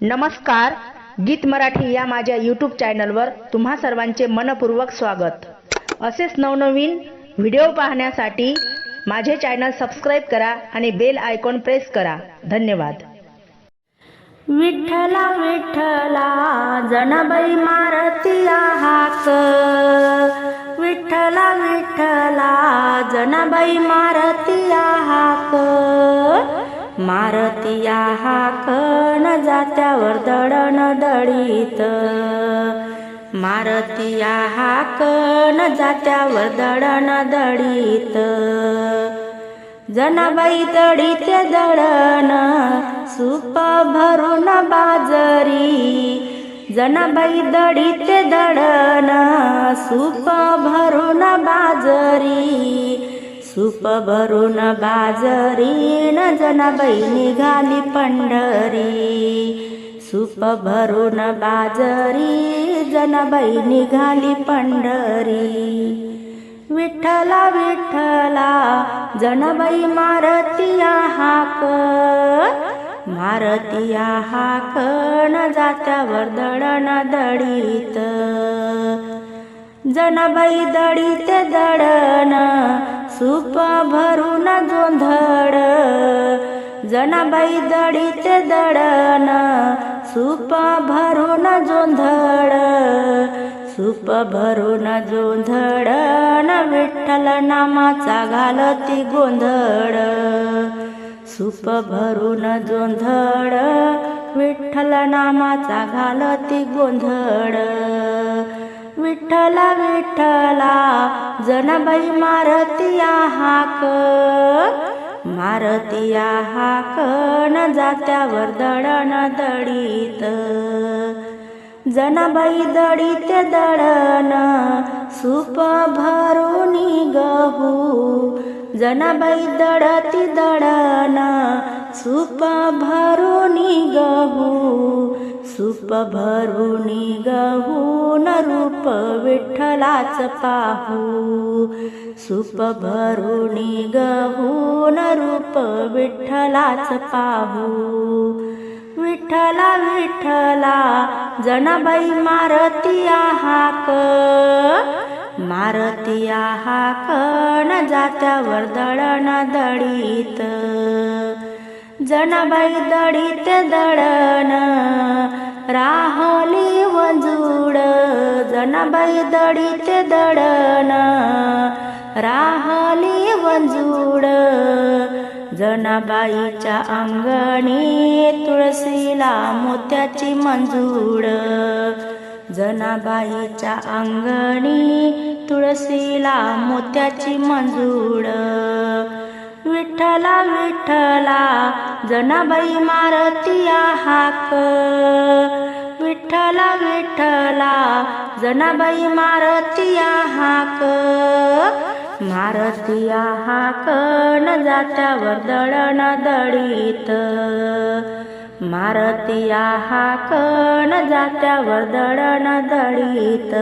नमस्कार गीत मराठी या माझ्या यूट्यूब चॅनलवर तुम्हा सर्वांचे मनपूर्वक स्वागत. असेच नवनवीन व्हिडिओ पाहण्यासाठी माझे चॅनल सबस्क्राईब करा आणि बेल आयकॉन प्रेस करा. धन्यवाद. विठ्ठला विठ्ठला जनाबाई मारती हाक विठ्ठला विठ्ठला जनाबाई मारती हाक मारतिया हाक न जात्यावर दडण दळीत. मारतिया हाक न जात्यावर दडण दळीत. जनाबाई दडीते दळण सूप भरून बाजरी. जनाबाई दडीते दळण सूप भरून बाजरी. सूप भरून बाजरी न निघाली पंढरी. सूप भरून बाजरी जनाबाई निघाली पंढरी. विठ्ठला विठ्ठला जनाबाई मारतिया हाक. मारतिया हाक न जात्यावर दडण दडीत जनाबाई ते दडण सूप भरून जोंधळ. जनाबाई ते दडण सूप भरून जोंधळ. सूप भरून जोंधळ विठ्ठल नामाचा घालती गोंधळ. सूप भरून जोंधळ विठ्ठल नामाचा घालती गोंधळ. विठ्ठला विठ्ठला जनाबाई मारतिया हाक. मारतिया हाक न जात्यावर दडण दडीत जनाबाई दडीत दळण सूप भरून गहू. जनाबाई दडती दळण सूप भरून गहू. सूप गहून गहू न रूप विठ्ठलाच पाहू। सुप भरून गहू न रूप विठ्ठलाच पाहू। विठ्ठला विठ्ठला जनाबाई मारती हाक मारती हाक न जात्यावर दळण दळीत। जनाबाई दडीत दळण राहली वजूड जनाबाई दडीत दळण राहली वजूड जनाबाईच्या अंगणी तुळशीला मोत्याची मंजूड जनाबाईच्या अंगणी तुळशीला मोत्याची मंजूड विठ्ठला विठ्ठला जनाबाई मारतिया हाक. विठ्ठला विठ्ठला जनाबाई मारतिया हाक. मारतिया हाक न जात्यावर दळण दडीत मारतिया हाक न जात्यावर दळण दडीत